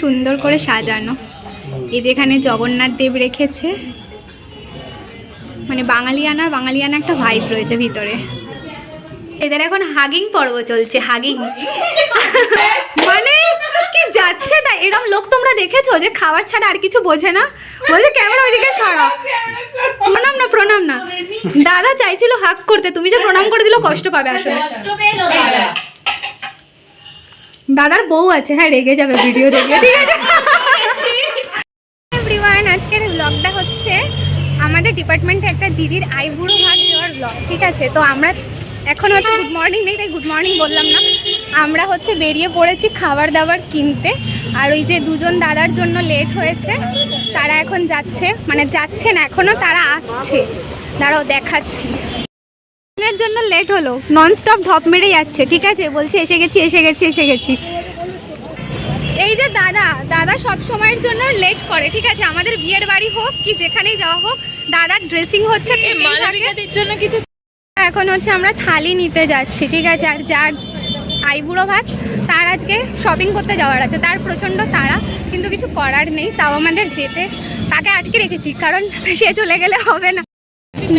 সুন্দর করে সাজানো। এই যেখানে জগন্নাথ দেব রেখেছে। মানে বাঙালিয়ানা বাঙালিয়ানা একটা ভাইব রয়েছে ভিতরে। এদের এখন হাগিং পর্ব চলছে হাগিং মানে কি যাচ্ছে তাই এরকম লোক তোমরা দেখেছ যে খাবার ছাড়া আর কিছু বোঝে না? বলছে, ক্যামেরা ওইদিকে সরা। প্রণাম না প্রণাম না। দাদা চাইছিল হাক করতে, তুমি যে প্রণাম করে দিলো, কষ্ট পাবে আসলে। দাদার বউ আছে হ্যাঁ রেগে যাবে ভিডিও দেখলে। ঠিক আছে। আজকের ব্লগটা হচ্ছে আমাদের ডিপার্টমেন্টে একটা দিদির আইবুড়ো ভাত দেওয়ার ব্লগ ঠিক আছে? তো আমরা এখন হচ্ছে গুড মর্নিং নেই, তাই গুড মর্নিং বললাম না। আমরা হচ্ছে বেরিয়ে পড়েছি খাবার দাবার কিনতে, আর ওই যে দুজন দাদার জন্য লেট হয়েছে, তারা এখন যাচ্ছে মানে যাচ্ছে না এখনও তারা আসছে। দাঁড়াও, দেখাচ্ছি। এর জন্য লেট হলো। নন স্টপ ঢপ মেরে যাচ্ছে ঠিক আছে? বলছে এসে গেছি এসে গেছি এসে গেছি। এই যে দাদা দাদা সব সময়ের জন্য লেট করে ঠিক আছে? আমাদের বিয়ের বাড়ি হোক কি যেখানেই যাওয়া হোক দাদার ড্রেসিং হচ্ছে জন্য কিছু এখন হচ্ছে আমরা থালি নিতে যাচ্ছি ঠিক আছে? আর যার আইবুড়ো ভাত তার আজকে শপিং করতে যাওয়ার আছে। তার প্রচণ্ড তারা কিন্তু কিছু করার নেই তাও আমাদের যেতে তাকে আটকে রেখেছি কারণ সে চলে গেলে হবে না।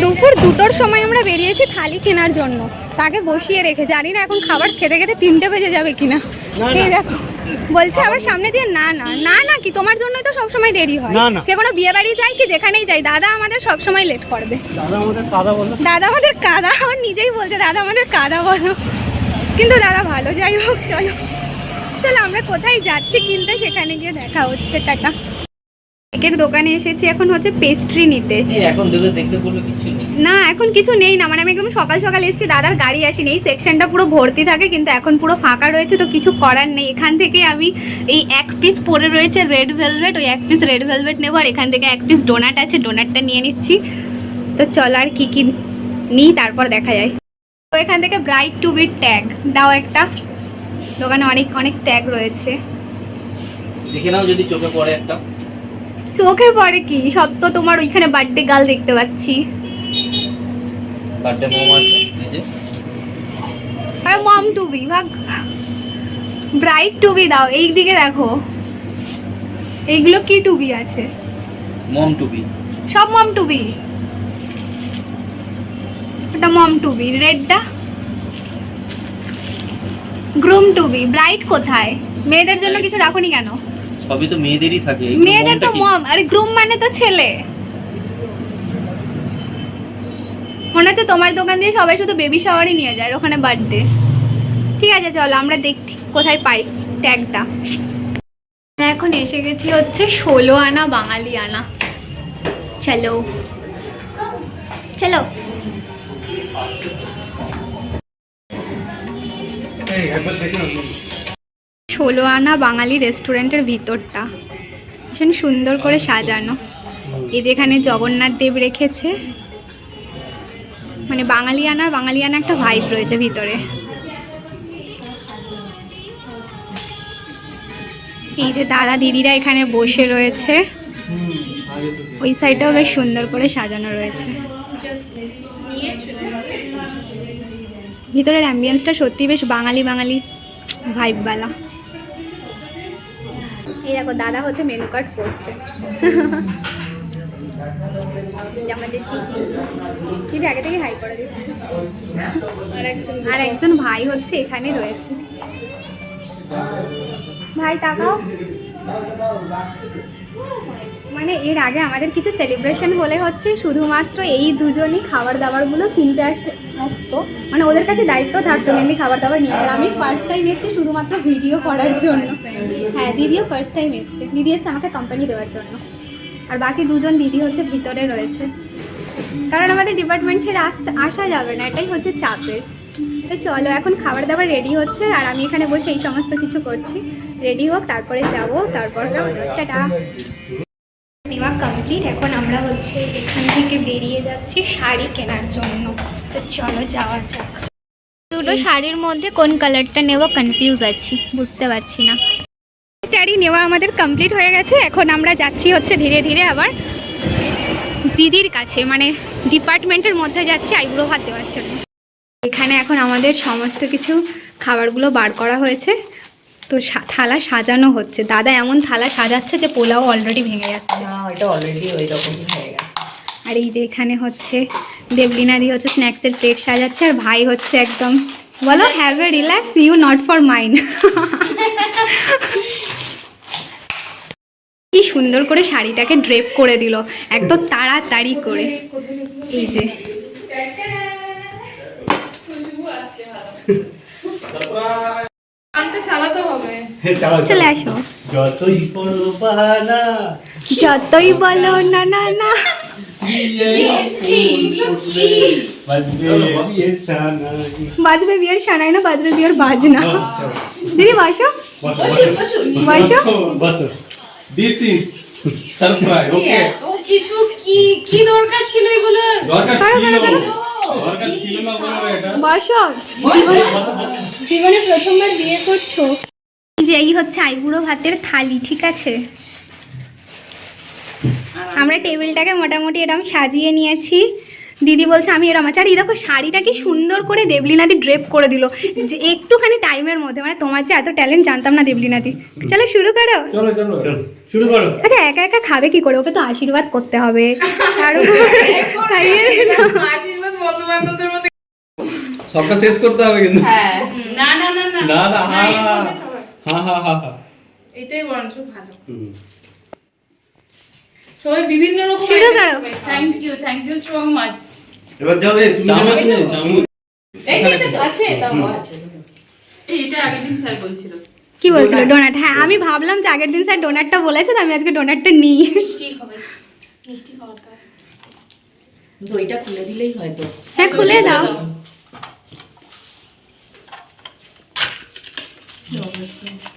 দুপুর দুটোর সময় আমরা বেরিয়েছি থালি কেনার জন্য। তাকে বসিয়ে রেখে জানি না এখন খাবার খেতে খেতে তিনটে বেজে যাবে কিনা। এই দেখো বলছে আবার সামনে দিয়ে না না না না কি তোমার জন্যই তো সবসময় দেরি হয়। না। কোনো বিয়ে বাড়ি যাই কি যেখানেই যাই দাদা আমাদের সবসময় লেট করবে। দাদা আমাদের কাদা ওর নিজেই বলছে দাদা আমাদের কাদা বলো। কিন্তু দাদা ভালো যাই হোক চলো। চলো আমরা কোথায় যাচ্ছি কিনতে সেখানে গিয়ে দেখা হচ্ছে টাটা। কেকের দোকানে এসেছি এখন হচ্ছে পেস্ট্রি নিতে। এখন বলবে কিছু নেই। না এখন কিছু নেই না মানে আমি একদম সকাল সকাল এসেছি দাদার গাড়ি আসেনি এই সেকশনটা পুরো ভর্তি থাকে কিন্তু এখন পুরো ফাঁকা রয়েছে তো কিছু করার নেই। এখান থেকে আমি এই এক পিস পরে রয়েছে রেড ভেলভেট ওই এক পিস রেড ভেলভেট নেব আর এখান থেকে এক পিস ডোনাট আছে ডোনাটটা নিয়ে নিচ্ছি। তো চলো আর কি কি নিই তারপর দেখা যায়। তো এখান থেকে ব্রাইট টু বিট ট্যাগ দাও একটা। দোকানে অনেক অনেক ট্যাগ রয়েছে। দেখে নাও যদি চোখে পড়ে একটা। চোখে পড়ে কি? সব তো তোমার ওইখানে বার্থডে গাল দেখতে পাচ্ছি। বার্থডে মোম আছে আর মম টুবি ভাগ। ব্রাইট টুবি দাও এই দিকে দেখো। এইগুলো কি টুবি আছে? মম টুবি সব মম টুবি ওটা মম টুবি রেডটা। গ্রুম টুবি ব্রাইট কোথায়? মেয়েদের জন্য কিছু রাখুনি কেন? সবই তো মেয়েদেরই থাকে মেয়েদের তো? মম আরে গ্রুম মানে তো ছেলে। মনে হচ্ছে তোমার দোকান দিয়ে সবাই শুধু বেবি শাওয়ারই নিয়ে যায় ওখানে বার্থডে ঠিক আছে চলো আমরা দেখি কোথায় পাই ট্যাগটা এখন এসে গেছি হচ্ছে ষোলো আনা বাঙালি আনা চলো। চলো। ষোলো আনা বাঙালি রেস্টুরেন্টের ভিতরটা। ভীষণ সুন্দর করে সাজানো। এই যেখানে জগন্নাথ দেব রেখেছে। মানে বাঙালিয়ানার বাঙালিয়ানা একটা ভাইব রয়েছে ভিতরে। এই যে দাদা দিদিরা এখানে বসে রয়েছে। ওই সাইডটাও বেশ সুন্দর করে সাজানো রয়েছে। ভিতরের অ্যাম্বিয়েন্সটা সত্যি বেশ বাঙালি বাঙালি ভাইবওয়ালা এই দেখো দাদা হচ্ছে মেনু কার্ড পড়ছে। যে আমাদের দিদি। দিদি আগে থেকে হাই করে দিচ্ছে। আর একজন আর একজন ভাই হচ্ছে এখানে রয়েছে। ভাই তাকাও। মানে এর আগে আমাদের কিছু সেলিব্রেশন হলে হচ্ছে শুধুমাত্র এই দুজনই খাবার দাবারগুলো কিনতে আসে, আসতো। মানে ওদের কাছে দায়িত্ব থাকতো মেনলি খাবার দাবার নিয়ে আমি ফার্স্ট টাইম এসেছি শুধুমাত্র ভিডিও করার জন্য। হ্যাঁ দিদিও ফার্স্ট টাইম এসছে। দিদি এসছে আমাকে কোম্পানি দেওয়ার জন্য। আর বাকি দুজন দিদি হচ্ছে ভিতরে রয়েছে। কারণ আমাদের ডিপার্টমেন্ট ছেড়ে আসতে, আসা যাবে না, এটাই হচ্ছে চাপের। তো চলো, এখন খাবার দাবার রেডি হচ্ছে। আর আমি এখানে বসে এই সমস্ত কিছু করছি। রেডি হোক, তারপরে যাব, তারপর টাটা। কমপ্লিট এখন আমরা হচ্ছে এখান থেকে বেরিয়ে যাচ্ছি শাড়ি কেনার জন্য। তো চলো যাওয়া যাক। দুটো শাড়ির মধ্যে কোন কালারটা নেব কনফিউজ আছি বুঝতে পারছি না। শাড়ি নেওয়া আমাদের কমপ্লিট হয়ে গেছে। এখন আমরা যাচ্ছি হচ্ছে ধীরে ধীরে আবার দিদির কাছে মানে ডিপার্টমেন্টের মধ্যে যাচ্ছি আইব্রো ভাত দেওয়ার জন্য। এখানে এখন আমাদের সমস্ত কিছু খাবারগুলো বার করা হয়েছে। তো সা- থালা সাজানো হচ্ছে। দাদা এমন থালা সাজাচ্ছে যে পোলাও অলরেডি ভেঙে যাচ্ছে। না এটা অলরেডি ওই রকমই হয়ে গেছে। আর এই যে এখানে হচ্ছে দেবলিনাদি হচ্ছে স্ন্যাক্সের প্লেট সাজাচ্ছে আর ভাই হচ্ছে একদম বলো have a relax you not for mind কি সুন্দর করে শাড়িটাকে ড্রেপ করে দিল একদম তাড়াতাড়ি করে। এই যে। চালাতে হবে। চলে আসো। যতই পড়ো বাহানা যতই বলো না না না। বাজবে বিয়ের সানাই। বাজবে বিয়ের সানাই না বাজবে বিয়ের বাজনা। দিদি বসো। বসো, বসো। বসো। বসো। দিস ইজ সারপ্রাইজ ওকে ও কিছু কি কি দরকার ছিল এগুলোর? দরকার ছিল। দরকার ছিল না বলো এটা। বসো। জীবনে। জীবনে প্রথমবার বিয়ে করছ? এই যে এই হচ্ছে আইবুড়ো ভাতের থালি ঠিক আছে? আমরা টেবিলটাকে মোটামুটি এরকম সাজিয়ে নিয়েছি। দিদি বলছে আমি এরম আছি। আর এই দেখো শাড়িটা কি সুন্দর করে দেবলিনাদি ড্রেপ করে দিল। যে একটুখানি টাইমের মধ্যে মানে তোমার যে এত ট্যালেন্ট জানতাম না দেবলিনাদি। চলো শুরু করো। চলো চলো। শুরু করো। আচ্ছা একা একা খাবে কি করে? ওকে তো আশীর্বাদ করতে হবে। আর আশীর্বাদ বন্ধু বান্ধবদের মধ্যে সবটা শেষ করতে হবে কিন্তু। হ্যাঁ। না না না না। না না হা হা হা হা হা এটাই বরঞ্চ ভালো। সবাই বিভিন্ন রকম thank you thank you so much এবার যাবে তুমি চামচ? নেই, চামচ। আছে এটা আগের দিন স্যার বলছিল। কি বলছিল? ডোনাট হ্যাঁ আমি ভাবলাম যে আগের দিন স্যার ডোনাটটা বলেছে তো আমি আজকে ডোনাটটা নিই। মিষ্টি খাবে মিষ্টি খাওয়াতে দইটা খুলে দিলেই হয়তো। হ্যাঁ খুলে দাও।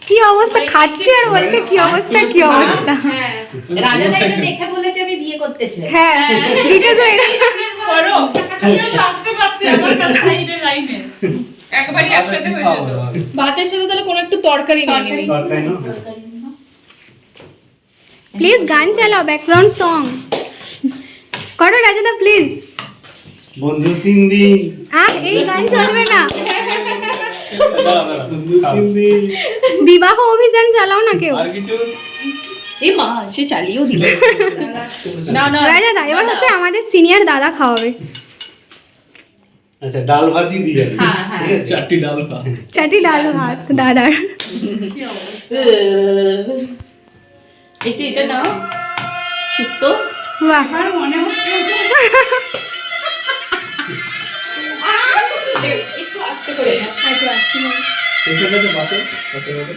কি অবস্থা? খাচ্ছে আর বলছে কি অবস্থা কি অবস্থা? হ্যাঁ। রাজা দেখে বলেছে আমি বিয়ে করতে চাই। হ্যাঁ বিকজ করো। আসতে পারছি আমার কাছে লাইনে লাইনে। একবারই একসাথে হয়ে যেত ভাতের সাথে তাহলে কোনো একটু তরকারি নিয়ে নিবি তরকারি না? প্লিজ গান চালাও ব্যাকগ্রাউন্ড সং করো রাজাদা প্লিজ বন্ধু তিন দিন আহ এই গান চলবে না। বিবাহ অভিযান চালাও না কেউ? আর কিছু? এই মা সে চালিয়েও দিল। না না। রাজাদা এবার হচ্ছে আমাদের সিনিয়র দাদা খাওয়াবে। আচ্ছা ডাল ভাতই দিয়ে দিই। হ্যাঁ, হ্যাঁ। ঠিক আছে? চারটি ডাল ভাত। চাটি ডাল ভাত দাদার। এটা এটা নাও। শুক্তো বাহ। মনে হচ্ছে একটু আস্তে করে এসে গেছে বাসে বসে গেছে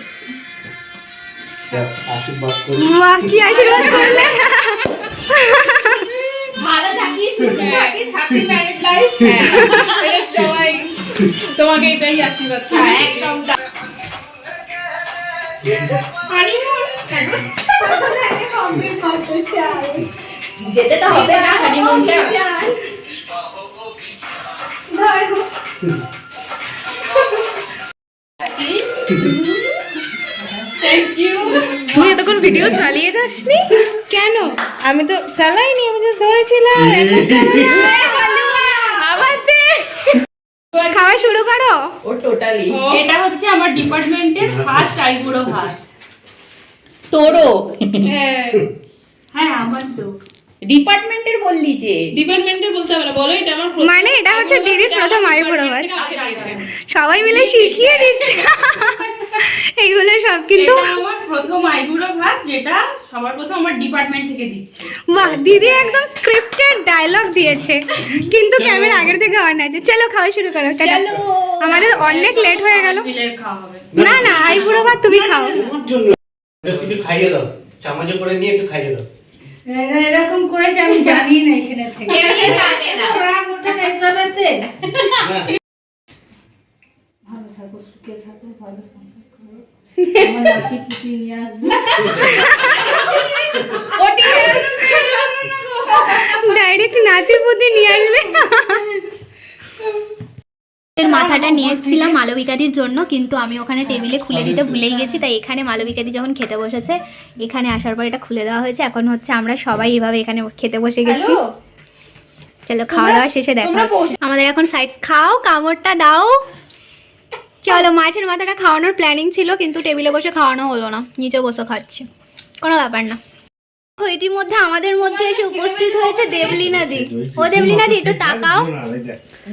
আশীর্বাদ করি বাহ কি আশীর্বাদ করলে? ভালো থাকিস সুস্থ থাকিস হ্যাপি ম্যারিড লাইফ হ্যাঁ। সবাই তোমাকে এটাই আশীর্বাদ হ্যাঁ একদম। যেতে তো হবে না হানিমুনটা তুই এতক্ষণ ভিডিও চালিয়ে যাসনি? কেন? আমি তো চালাইনি আমি জাস্ট ধরেছিলাম। আবার দে। খাওয়া শুরু করো। ও টোটালি এটা হচ্ছে আমার ডিপার্টমেন্টের ফার্স্ট আইবুড়ো ভাত। তোরও? হ্যাঁ হ্যাঁ আমার তো। ডিপার্টমেন্টের বললি যে? ডিপার্টমেন্টের বলতে হবে না বলো এটা আমার প্রথম মানে এটা হচ্ছে দিদির প্রথম আমাকে দিয়েছে। সবাই মিলে শিখিয়ে দিচ্ছে। এগুলো সব কিন্তু এটা আমার প্রথম আইবুড়ো ভাত যেটা সবার প্রথম আমার ডিপার্টমেন্ট থেকে দিচ্ছে। বাহ দিদি একদম স্ক্রিপ্টেড ডায়লগ দিয়েছে। কিন্তু ক্যামেরা আগের থেকে অন আছে। চলো খাওয়া শুরু করো। টাটা। আমাদের অনেক লেট হয়ে গেল। মিলে খাওয়া হবে। না না আইবুড়ো ভাত তুমি খাও। তোমার জন্য। একটু কিছু খাইয়ে দাও। চামচে করে নিয়ে একটু খাইয়ে দাও। এরকম করেছে আমি জানি না এখানে থেকে। জানে না। রাগ ওঠে না এসবেতে ভালো থাকো সুখে থাকো ভালো সংসার করো। আমার পুতি নিয়ে আসবে। ডাইরেক্ট নাতি পুতি নিয়ে আসবে। এর মাথাটা নিয়ে এসেছিলাম মালবিকাদির জন্য কিন্তু আমি ওখানে টেবিলে খুলে দিতে ভুলেই গেছি তাই এখানে মালবিকাদি যখন খেতে বসেছে এখানে আসার পর এটা খুলে দেওয়া হয়েছে। এখন হচ্ছে আমরা সবাই এভাবে এখানে খেতে বসে গেছি। চলো খাওয়া দাওয়া শেষে দেখা। আমাদের এখন সাইড খাও কামড়টা দাও। চলো মাছের মাথাটা খাওয়ানোর প্ল্যানিং ছিল কিন্তু টেবিলে বসে খাওয়ানো হলো না। নিচে বসে খাচ্ছে। কোনো ব্যাপার না। ইতিমধ্যে আমাদের মধ্যে এসে উপস্থিত হয়েছে দেবলীনা দি। ও দেবলীনা দি একটু তাকাও।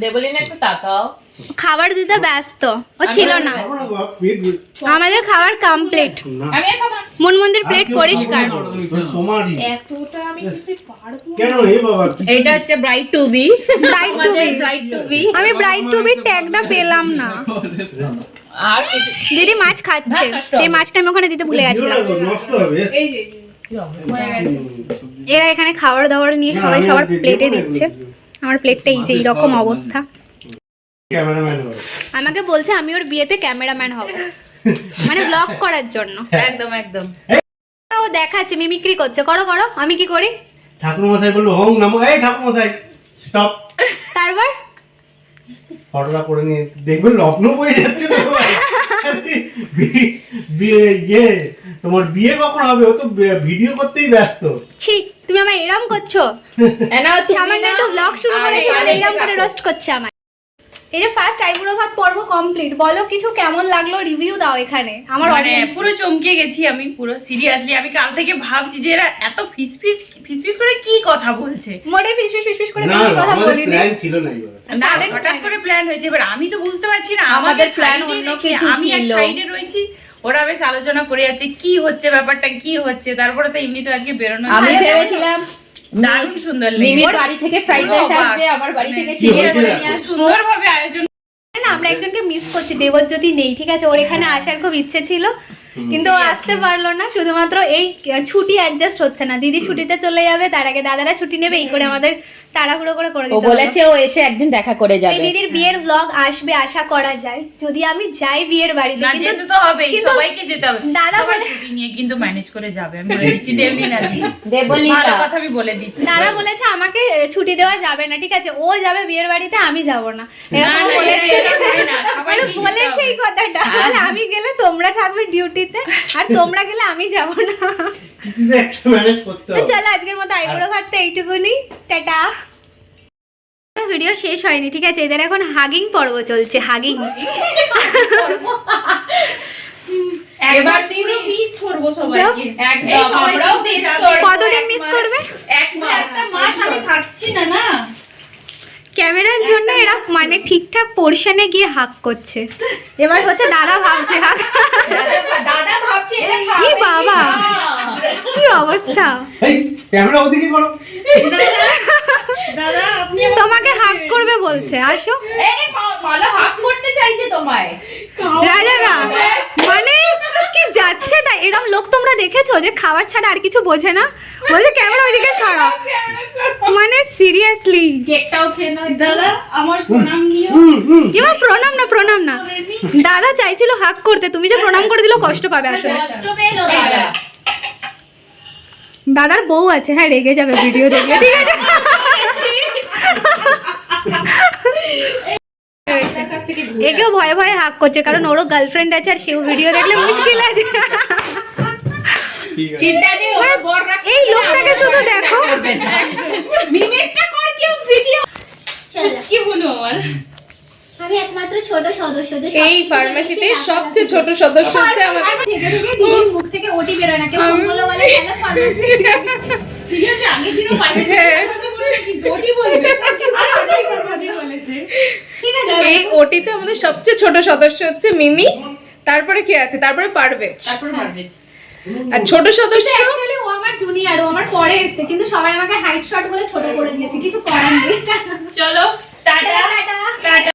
দেবলিন একটু তাকাও। খাবার দিতে ব্যস্ত। ও ছিল না। আমাদের খাবার কমপ্লিট আমি আর খাব প্লেট পরিষ্কার। এইটা হচ্ছে bright to be bright to be bright to be আমি ব্রাইট টু বি ট্যাগটা পেলাম না। আর দিদি মাছ খাচ্ছে। এই মাছটা আমি ওখানে দিতে ভুলে গেছিলাম এরা এখানে খাবার দাবার নিয়ে সবাই সবার প্লেটে দিচ্ছে। আমার প্লেটটা এই যে এইরকম অবস্থা। ক্যামেরাম্যান আমাকে বলছে আমি ওর বিয়েতে ক্যামেরাম্যান হব। মানে ব্লগ করার জন্য। একদম একদম। ও দেখাচ্ছে মিমিক্রি করছে। করো করো আমি কি করি? ঠাকুর মশাই বলল হোম নামো এই ঠাকুর মশাই স্টপ তারপর? ফটোটা করে নিয়ে দেখবেন লগ্ন বয়ে যাচ্ছে বিয়ে ইয়ে তোমার বিয়ে কখন হবে? ও তো ভিডিও করতেই ব্যস্ত। ছি তুমি আমার এরম করছ? সামান্য না- একটু ব্লগ শুরু করে আরে, এরম করে রোস্ট করছে আমার এই যে ফার্স্ট আইবুড়ো ভাত পর্ব কমপ্লিট বলো কিছু কেমন লাগল রিভিউ দাও এখানে আমার মানে পুরো চমকে গেছি আমি পুরো সিরিয়াসলি আমি কাল থেকে ভাবছি যে এরা এত ফিস ফিস ফিস ফিস করে কি কথা বলছে? মোটে ফিস ফিস ফিস ফিস করে না বেশি কথা বলিনি। প্ল্যান ছিল না না হঠাৎ করে প্ল্যান হয়েছে এবার আমি তো বুঝতে পারছি না আমাদের প্ল্যান অন্য অন্য কিছু আমি এক ছিল। সাইডে রয়েছি ওরা বেশ আলোচনা করে যাচ্ছে কি হচ্ছে ব্যাপারটা কি হচ্ছে তারপরে তো এমনি তো আজকে বেরোনো আমি ভেবেছিলাম দারুণ সুন্দর মিমির বাড়ি থেকে ফ্রাইড রাইস আসবে আমার বাড়ি থেকে মানে চিকেন কি করে হয়েছে? নিয়ে খুব আসব। সুন্দর ভাবে আয়োজন না আমরা একজনকে মিস করছি দেবজ্যোতি নেই ঠিক আছে? ওর এখানে আসার খুব ইচ্ছে ছিল। কিন্তু আসতে পারল না শুধুমাত্র এই ছুটি অ্যাডজাস্ট হচ্ছে না। দিদি ছুটিতে চলে যাবে তার আগে দাদারা ছুটি নেবে এই করে আমাদের তাড়াহুড়ো করে করে ও দিতে বলেছে ও এসে একদিন দেখা করে যাবে। দিদির বিয়ের ব্লগ আসবে আশা করা যায়। যদি আমি যাই বিয়ের বাড়িতে কিন্তু যেতে তো হবেই কিন্তু সবাইকে যেতে হবে। দাদা বলে- ছুটি নিয়ে কিন্তু ম্যানেজ করে যাবে আমি বলে দিচ্ছি দেবলিনা দি দেবলিনা। কথা আমি বলে দিচ্ছি। দাদা বলেছে আমাকে ছুটি দেওয়া যাবে না ঠিক আছে? ও যাবে বিয়ের বাড়িতে আমি যাব না। এরকম বলেছে। না, মানে বলেছে এই কথাটা। আমি গেলে তোমরা থাকবে ডিউটিতে আর তোমরা গেলে আমি যাব না। চলো আজকের মতো আইবুড়ো ভাতটা এইটুকুনি। টাটা। ভিডিও শেষ হয়নি ঠিক আছে? এদের এখন হাগিং পর্ব চলছে হাগিং। এবার পুরো মিস করব সবাইকে। একদম, আমরাও তো miss কতদিন মিস করবে? এক মাস। একটা মাস আমি থাকছি না না? ক্যামেরার জন্য এরা মানে ঠিকঠাক পোর্শনে গিয়ে হাক করছে। এবার হচ্ছে দাদা ভাবছে হাক দাদা ভাবছে কি বাবা? কি অবস্থা? এই ক্যামেরা ওদিকে করো। দাদা আপনি তোমাকে হাক করবে বলছে আসো। এই মালা হাক করতে চাইছে তোমায়। তাই এরকম লোক তোমরা দেখেছ যে খাবার ছাড়া আর কিছু বোঝে না? বলছে ক্যামেরা ওইদিকে সরাও। মানে সিরিয়াসলি কেকটাও খেয়ে নাও দাদা আমার প্রণাম নিও। হুম হুম। এবার প্রণাম না প্রণাম না। দাদা চাইছিল হাক করতে তুমি যে প্রণাম করে দিলেও কষ্ট পাবে আসলে। কষ্ট পেল দাদা। দাদার বউ আছে হ্যাঁ রেগে যাবে ভিডিও দেখলে ঠিক আছে? একেও ভয়ে ভয়ে হাক করছে কারণ ওরও গার্লফ্রেন্ড আছে আর সেও ভিডিও দেখলে মুশকিল আছে ঠিক আছে চিন্তা নেই ওর বর রাখছে এই লোকটাকে শুধু দেখো। মিমিকটা কর কেউ ভিডিও কি বলো আমার? আমি একমাত্র ছোট সদস্য এই ফার্মেসিতে সবচেয়ে ছোট সদস্য হচ্ছে আমাদের থেকে থেকে দিদির মুখ থেকে ওটি বেরোয় না কেউ ফোন বলে হ্যালো ফার্মেসি সিরিয়াসলি আগের দিনও পাঠিয়ে হ্যাঁ। বলবে? আর আজকে কথা বলেছে। ঠিক আছে। এই ওটিতে আমাদের সবচেয়ে ছোট সদস্য হচ্ছে মিমি তারপরে কে আছে? তারপরে পারভেজ। তারপর পারবে আর ছোট সদস্য? অ্যাকচুয়ালি ও আমার জুনিয়র ও আমার পরে এসেছে কিন্তু সবাই আমাকে হাইট শট বলে ছোট করে দিয়েছে কিছু করার নেই। চলো টাটা। টাটা।